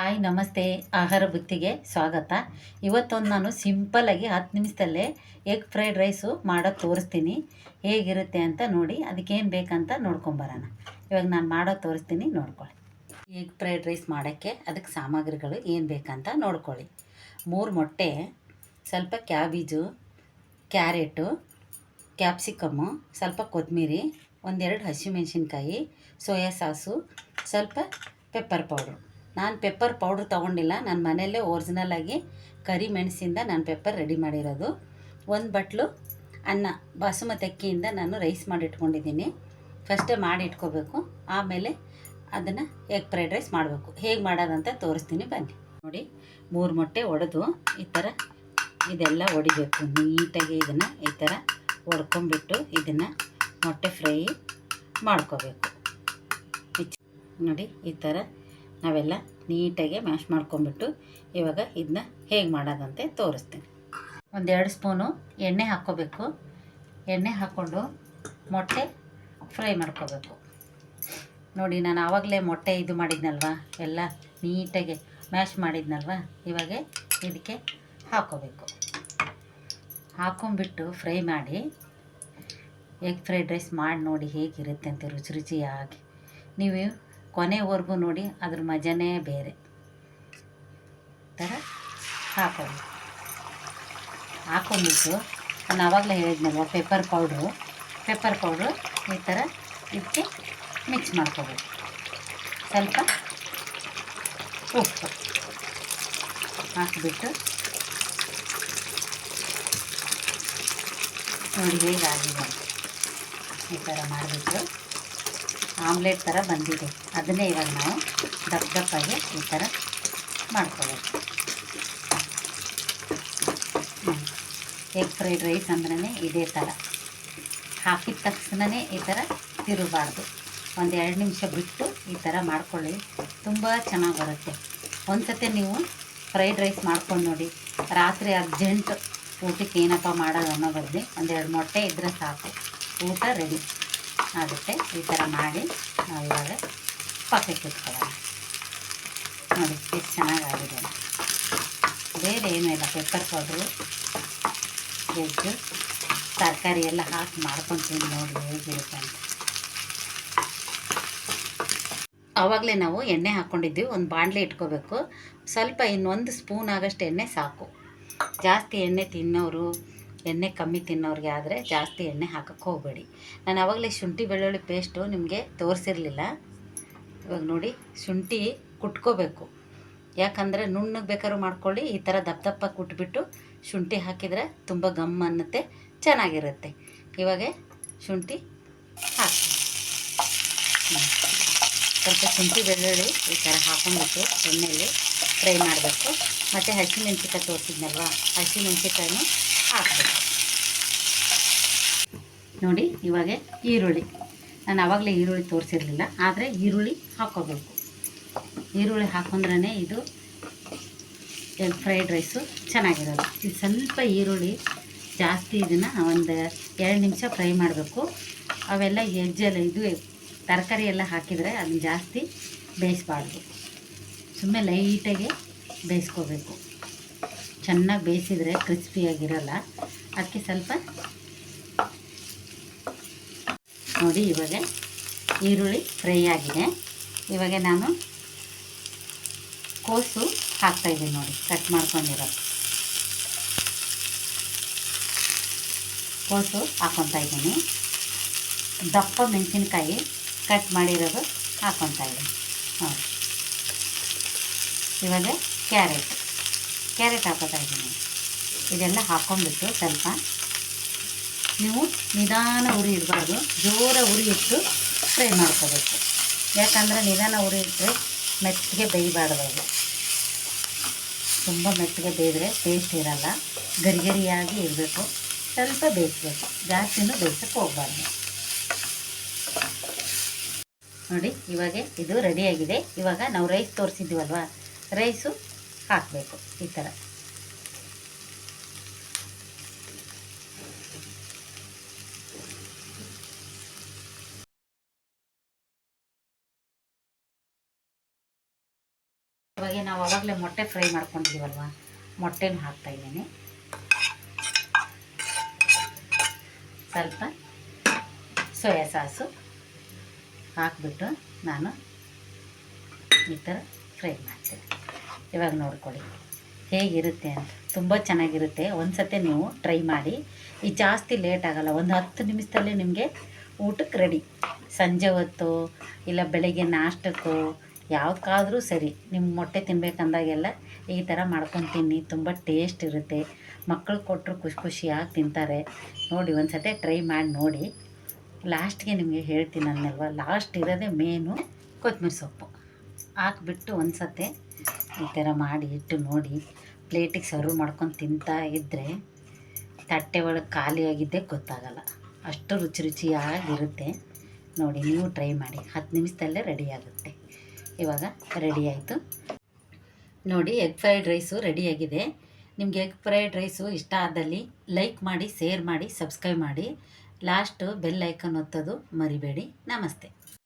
Hi, ನಮಸ್ತೆ. ಆಹಾರ ಬುತ್ತಿಗೆ ಸ್ವಾಗತ. ಇವತ್ತೊಂದು ನಾನು ಸಿಂಪಲ್ಲಾಗಿ ಹತ್ತು ನಿಮಿಷದಲ್ಲೇ ಎಗ್ ಫ್ರೈಡ್ ರೈಸು ಮಾಡೋದು ತೋರಿಸ್ತೀನಿ. ಹೇಗಿರುತ್ತೆ ಅಂತ ನೋಡಿ, ಅದಕ್ಕೇನು ಬೇಕಂತ ನೋಡ್ಕೊಂಬರೋಣ ಇವಾಗ ನಾನು ಮಾಡೋ ತೋರಿಸ್ತೀನಿ, ನೋಡ್ಕೊಳ್ಳಿ. ಎಗ್ ಫ್ರೈಡ್ ರೈಸ್ ಮಾಡೋಕ್ಕೆ ಅದಕ್ಕೆ ಸಾಮಗ್ರಿಗಳು ಏನು ಬೇಕಂತ ನೋಡ್ಕೊಳ್ಳಿ. ಮೂರು ಮೊಟ್ಟೆ, ಸ್ವಲ್ಪ ಕ್ಯಾಬೀಜು, ಕ್ಯಾರೆಟು, ಕ್ಯಾಪ್ಸಿಕಮ್ಮು, ಸ್ವಲ್ಪ ಕೊತ್ತಂಬರಿ ಒಂದೆರಡು ಹಸಿಮೆಣ್ಸಿನ್ಕಾಯಿ, ಸೋಯಾ ಸಾಸು, ಸ್ವಲ್ಪ ಪೆಪ್ಪರ್ ಪೌಡ್ರು. ನಾನು ಪೆಪ್ಪರ್ ಪೌಡ್ರ್ ತೊಗೊಂಡಿಲ್ಲ. ನಾನು ಮನೆಯಲ್ಲೇ ಒರಿಜಿನಲ್ ಆಗಿ ಕರಿ ಮೆಣಸಿಂದ ನಾನು ಪೆಪ್ಪರ್ ರೆಡಿ ಮಾಡಿರೋದು. ಒಂದು ಬಟ್ಲು ಅನ್ನ, ಬಾಸುಮತಿ ಅಕ್ಕಿಯಿಂದ ನಾನು ರೈಸ್ ಮಾಡಿಟ್ಕೊಂಡಿದ್ದೀನಿ. ಫಸ್ಟೇ ಮಾಡಿಟ್ಕೋಬೇಕು. ಆಮೇಲೆ ಅದನ್ನು ಎಗ್ ಫ್ರೈಡ್ ರೈಸ್ ಮಾಡಬೇಕು. ಹೇಗೆ ಮಾಡೋದಂತ ತೋರಿಸ್ತೀನಿ ಬನ್ನಿ. ನೋಡಿ, ಮೂರು ಮೊಟ್ಟೆ ಒಡೆದು ಈ ಥರ ಇದೆಲ್ಲ ಒಡಿಬೇಕು. ನೀಟಾಗಿ ಇದನ್ನು ಈ ಥರ ಒಡ್ಕೊಂಬಿಟ್ಟು ಇದನ್ನು ಮೊಟ್ಟೆ ಫ್ರೈ ಮಾಡ್ಕೋಬೇಕು. ನೋಡಿ, ಈ ಥರ ನಾವೆಲ್ಲ ನೀಟಾಗಿ ಮ್ಯಾಶ್ ಮಾಡ್ಕೊಂಬಿಟ್ಟು ಇವಾಗ ಇದನ್ನ ಹೇಗೆ ಮಾಡೋದಂತೆ ತೋರಿಸ್ತೀನಿ. ಒಂದೆರಡು ಸ್ಪೂನು ಎಣ್ಣೆ ಹಾಕ್ಕೋಬೇಕು. ಎಣ್ಣೆ ಹಾಕ್ಕೊಂಡು ಮೊಟ್ಟೆ ಫ್ರೈ ಮಾಡ್ಕೋಬೇಕು. ನೋಡಿ, ನಾನು ಆವಾಗಲೇ ಮೊಟ್ಟೆ ಇದು ಮಾಡಿದ್ನಲ್ವ? ಎಲ್ಲ ನೀಟಾಗಿ ಮ್ಯಾಶ್ ಮಾಡಿದ್ನಲ್ವ? ಇವಾಗ ಇದಕ್ಕೆ ಹಾಕ್ಕೋಬೇಕು. ಹಾಕೊಂಬಿಟ್ಟು ಫ್ರೈ ಮಾಡಿ, ಎಗ್ ಫ್ರೈಡ್ ರೈಸ್ ಮಾಡಿ ನೋಡಿ ಹೇಗಿರುತ್ತೆ ಅಂತ ರುಚಿ ರುಚಿಯಾಗಿ. ನೀವು ಕೊನೆವರೆಗೂ ನೋಡಿ, ಅದ್ರ ಮಜನೇ ಬೇರೆ. ಥರ ಹಾಕೋದು ಹಾಕೊಂಡ್ಬಿಟ್ಟು ನಾನು ಆವಾಗಲೇ ಹೇಳಿದ್ನಲ್ವ ಪೆಪ್ಪರ್ ಪೌಡ್ರು. ಪೆಪ್ಪರ್ ಪೌಡ್ರು ಈ ಥರ ಇದಕ್ಕೆ ಮಿಕ್ಸ್ ಮಾಡ್ಕೋಬೇಕು. ಸ್ವಲ್ಪ ಉಪ್ಪು ಹಾಕಿಬಿಟ್ಟು. ನೋಡಿ ಹೇಗಾಗಿದೆ. ಈ ಥರ ಮಾಡಿಬಿಟ್ಟು. ಆಮ್ಲೆಟ್ ಥರ ಬಂದಿದೆ. ಅದನ್ನೇ ಇವಾಗ ನಾವು ದಪ್ಪ ದಪ್ಪಾಗಿ ಈ ಥರ ಮಾಡ್ಕೋಬೇಕು. ಎಗ್ ಫ್ರೈಡ್ ರೈಸ್ ಅಂದ್ರೇ ಇದೇ ಥರ. ಹಾಕಿದ ತಕ್ಷಣವೇ ಈ ಥರ ತಿರುಗಬಾರ್ದು. ಒಂದು ಎರಡು ನಿಮಿಷ ಬಿಟ್ಟು ಈ ಥರ ಮಾಡ್ಕೊಳ್ಳಿ. ತುಂಬ ಚೆನ್ನಾಗಿ ಬರುತ್ತೆ. ಒಂದು ಸತಿ ನೀವು ಫ್ರೈಡ್ ರೈಸ್ ಮಾಡ್ಕೊಂಡು ನೋಡಿ. ರಾತ್ರಿ ಅರ್ಜೆಂಟ್ ಊಟಕ್ಕೆ ಏನಪ್ಪ ಮಾಡೋದು ಅನ್ನೋ ಬದಲಿ ಒಂದೆರಡು ಮೊಟ್ಟೆ ಇದ್ದರೆ ಸಾಕು. ಊಟ ರೆಡಿ ಆಗುತ್ತೆ. ಈ ಥರ ಮಾಡಿ ನಾವು ಇವಾಗ ಪಾಕೆಟ್ ಇಟ್ಕೊಳ್ಳೋಣ ನೋಡಿ, ಎಷ್ಟು ಚೆನ್ನಾಗಾಗಿದೆ. ಬೇರೆ ಏನೂ ಇಲ್ಲ ಪೆಪ್ಪರ್ ಪೌಡ್ರು ವೆಜ್ಜು ತರಕಾರಿ ಎಲ್ಲ ಹಾಕಿ ಮಾಡ್ಕೊತೀನಿ ನೋಡಿ ಹೇಗಿರುತ್ತೆ ಅಂತ. ಆವಾಗಲೇ ನಾವು ಎಣ್ಣೆ ಹಾಕ್ಕೊಂಡಿದ್ವಿ ಒಂದು ಬಾಣಲೆ ಇಟ್ಕೋಬೇಕು. ಸ್ವಲ್ಪ ಇನ್ನೊಂದು ಸ್ಪೂನ್ ಆಗೋಷ್ಟು ಎಣ್ಣೆ ಸಾಕು. ಜಾಸ್ತಿ ಎಣ್ಣೆ ತಿನ್ನೋರು ಎಣ್ಣೆ ಕಮ್ಮಿ ತಿನ್ನೋರಿಗೆ ಆದರೆ ಜಾಸ್ತಿ ಎಣ್ಣೆ ಹಾಕಕ್ಕೆ ಹೋಗಬೇಡಿ. ನಾನು ಆವಾಗಲೇ ಶುಂಠಿ, ಬೆಳ್ಳುಳ್ಳಿ ಪೇಸ್ಟು ನಿಮಗೆ ತೋರಿಸಿರಲಿಲ್ಲ. ಇವಾಗ ನೋಡಿ, ಶುಂಠಿ ಕುಟ್ಕೋಬೇಕು. ಯಾಕಂದರೆ ನುಣ್ಣಗೆ ಬೇಕಾದ್ರೂ ಮಾಡ್ಕೊಳ್ಳಿ, ಈ ಥರ ದಪ್ಪ ದಪ್ಪ ಕುಟ್ಬಿಟ್ಟು ಶುಂಠಿ ಹಾಕಿದರೆ ತುಂಬ ಗಮ್ ಅನ್ನತ್ತೆ, ಚೆನ್ನಾಗಿರುತ್ತೆ. ಇವಾಗ ಶುಂಠಿ ಹಾಕಿ. ಸ್ವಲ್ಪ ಶುಂಠಿ, ಬೆಳ್ಳುಳ್ಳಿ ಈ ಥರ ಹಾಕೊಂಡ್ಬಿಟ್ಟು ಎಣ್ಣೆಯಲ್ಲಿ ಫ್ರೈ ಮಾಡಬೇಕು. ಮತ್ತು ಹಸಿಮೆಣ್ಸಿಕಾಯಿ ತೋರಿಸಿದ್ನಲ್ವ? ಹಸಿಮೆಣ್ಸಿಕಾಯನ್ನು ಹಾಕಬೇಕು ನೋಡಿ, ಇವಾಗ ಈರುಳ್ಳಿ. ನಾನು ಆವಾಗಲೇ ಈರುಳ್ಳಿ ತೋರಿಸಿರಲಿಲ್ಲ, ಆದರೆ ಈರುಳ್ಳಿ ಹಾಕ್ಕೋಬೇಕು ಈರುಳ್ಳಿ ಹಾಕೊಂಡ್ರೇ ಇದು ಎಗ್ ಫ್ರೈಡ್ ರೈಸು ಚೆನ್ನಾಗಿರೋದು. ಇದು ಸ್ವಲ್ಪ ಈರುಳ್ಳಿ ಜಾಸ್ತಿ ಇದನ್ನು ಒಂದು ಎರಡು ನಿಮಿಷ ಫ್ರೈ ಮಾಡಬೇಕು. ಅವೆಲ್ಲ ಎಜ್ಜೆಲ್ಲ ಇದು ತರಕಾರಿ ಎಲ್ಲ ಹಾಕಿದರೆ ಅದನ್ನ ಜಾಸ್ತಿ ಬೇಯಿಸ್ಬಾರ್ದು. ಸುಮ್ಮನೆ ಲೈಟಾಗಿ ಬೇಯಿಸ್ಕೋಬೇಕು. ಚೆನ್ನಾಗಿ ಬೇಯಿಸಿದರೆ ಕ್ರಿಸ್ಪಿಯಾಗಿರಲ್ಲ ಅದಕ್ಕೆ ಸ್ವಲ್ಪ ನೋಡಿ, ಇವಾಗ ಈರುಳ್ಳಿ ಫ್ರೈ ಆಗಿದೆ. ಇವಾಗ ನಾನು ಕೋಸು ಹಾಕ್ತಾಯಿದ್ದೀನಿ ನೋಡಿ ಕಟ್ ಮಾಡ್ಕೊಂಡಿರೋ. ಕೋಸು ಹಾಕ್ಕೊತಾ ಇದ್ದೀನಿ. ದಪ್ಪ ಮೆಣಸಿನ್ಕಾಯಿ ಕಟ್ ಮಾಡಿರೋದು ಹಾಕ್ಕೊತಾ ಇದ್ದೀನಿ. ನೋಡಿ. ಇವಾಗ ಕ್ಯಾರೆಟ್. ಕ್ಯಾರೆಟ್ ಹಾಕೋತಾ ಇದ್ದೀನಿ. ಇದೆಲ್ಲ ಹಾಕ್ಕೊಂಡ್ಬಿಟ್ಟು ಸ್ವಲ್ಪ ನೀವು ನಿಧಾನ ಉರಿ ಇಡಬಾರ್ದು ಜೋರ ಉರಿ ಇಟ್ಟು ಫ್ರೈ ಮಾಡ್ಕೋಬೇಕು. ಯಾಕಂದರೆ ನಿಧಾನ ಉರಿ ಇಟ್ಟರೆ ಮೆತ್ತಗೆ ಬೇಯಬಾರ್ದು ತುಂಬ ಮೆತ್ತಗೆ ಬೇಯಿದ್ರೆ ಟೇಸ್ಟ್ ಇರಲ್ಲ. ಗರಿ ಗರಿಯಾಗಿ ಇರಬೇಕು. ಸ್ವಲ್ಪ ಬೇಯಿಸ್ಬೇಕು. ಜಾಸ್ತಿನೂ ಬೇಯಿಸಕ್ಕೆ ಹೋಗ್ಬಾರ್ದು. ನೋಡಿ, ಇವಾಗ ಇದು ರೆಡಿಯಾಗಿದೆ ಇವಾಗ ನಾವು ರೈಸ್ ತೋರಿಸಿದ್ದೀವಲ್ವ ರೈಸು ಹಾಕಬೇಕು ಈ ಥರ. ಇವಾಗ ನಾವು ಆವಾಗಲೇ ಮೊಟ್ಟೆ ಫ್ರೈ ಮಾಡ್ಕೊಂಡಿದ್ದೀವಲ್ವ? ಮೊಟ್ಟೆನೂ ಹಾಕ್ತಾಯಿದ್ದೀನಿ ಸ್ವಲ್ಪ ಸೋಯಾ ಸಾಸು ಹಾಕ್ಬಿಟ್ಟು ನಾನು ಈ ಥರ ಫ್ರೈ ಮಾಡ್ತೀನಿ. ಇವಾಗ ನೋಡ್ಕೊಳ್ಳಿ. ಹೇಗಿರುತ್ತೆ ಅಂತ. ತುಂಬ ಚೆನ್ನಾಗಿರುತ್ತೆ. ಒಂದು ಸತಿ ನೀವು ಟ್ರೈ ಮಾಡಿ. ಈ ಜಾಸ್ತಿ ಲೇಟ್ ಆಗಲ್ಲ. ಒಂದು ಹತ್ತು ನಿಮಿಷದಲ್ಲೇ ನಿಮಗೆ ಊಟಕ್ಕೆ ರೆಡಿ ಸಂಜೆ ಹೊತ್ತು, ಇಲ್ಲ ಬೆಳಗ್ಗೆ ನಾಷ್ಟಕ್ಕೋ ಯಾವುದಕ್ಕಾದ್ರೂ ಸರಿ. ನಿಮ್ಮ ಮೊಟ್ಟೆ ತಿನ್ಬೇಕಂದಾಗೆಲ್ಲ ಈ ಥರ ಮಾಡ್ಕೊಂಡು ತಿನ್ನಿ. ತುಂಬ ಟೇಸ್ಟ್ ಇರುತ್ತೆ. ಮಕ್ಕಳು ಕೊಟ್ಟರು ಖುಷಿ ಖುಷಿಯಾಗಿ ತಿಂತಾರೆ. ನೋಡಿ ಒಂದು ಸತಿ ಟ್ರೈ ಮಾಡಿ ನೋಡಿ. ಲಾಸ್ಟ್ಗೆ ನಿಮಗೆ ಹೇಳ್ತೀನಿ ಅನ್ನಲ್ವ? ಲಾಸ್ಟ್ ಇರೋದೇ ಮೇನು ಕೊತ್ತಂಬರಿ ಸೊಪ್ಪು. ಹಾಕ್ಬಿಟ್ಟು ಒಂದು ಸತಿ ಈ ಥರ ಮಾಡಿ ಇಟ್ಟು ನೋಡಿ, ಪ್ಲೇಟಿಗೆ ಸರ್ವ್ ಮಾಡ್ಕೊಂಡು ತಿಂತಾ ಇದ್ದರೆ ತಟ್ಟೆ ಒಳಗೆ ಖಾಲಿಯಾಗಿದ್ದೇ ಗೊತ್ತಾಗಲ್ಲ. ಅಷ್ಟು ರುಚಿ ರುಚಿಯಾಗಿರುತ್ತೆ. ನೋಡಿ, ನೀವು ಟ್ರೈ ಮಾಡಿ. ಹತ್ತು ನಿಮಿಷದಲ್ಲೇ ರೆಡಿ ಆಗುತ್ತೆ. ಇವಾಗ ರೆಡಿ ಆಯಿತು. ನೋಡಿ ಎಗ್ ಫ್ರೈಡ್ ರೈಸು ರೆಡಿಯಾಗಿದೆ ನಿಮಗೆ ಎಗ್ ಫ್ರೈಡ್ ರೈಸು ಇಷ್ಟ ಆದಲ್ಲಿ ಲೈಕ್ ಮಾಡಿ ಶೇರ್ ಮಾಡಿ ಸಬ್ಸ್ಕ್ರೈಬ್ ಮಾಡಿ. ಲಾಸ್ಟು ಬೆಲ್ ಐಕನ್ ಒತ್ತೋದು ಮರಿಬೇಡಿ. ನಮಸ್ತೆ.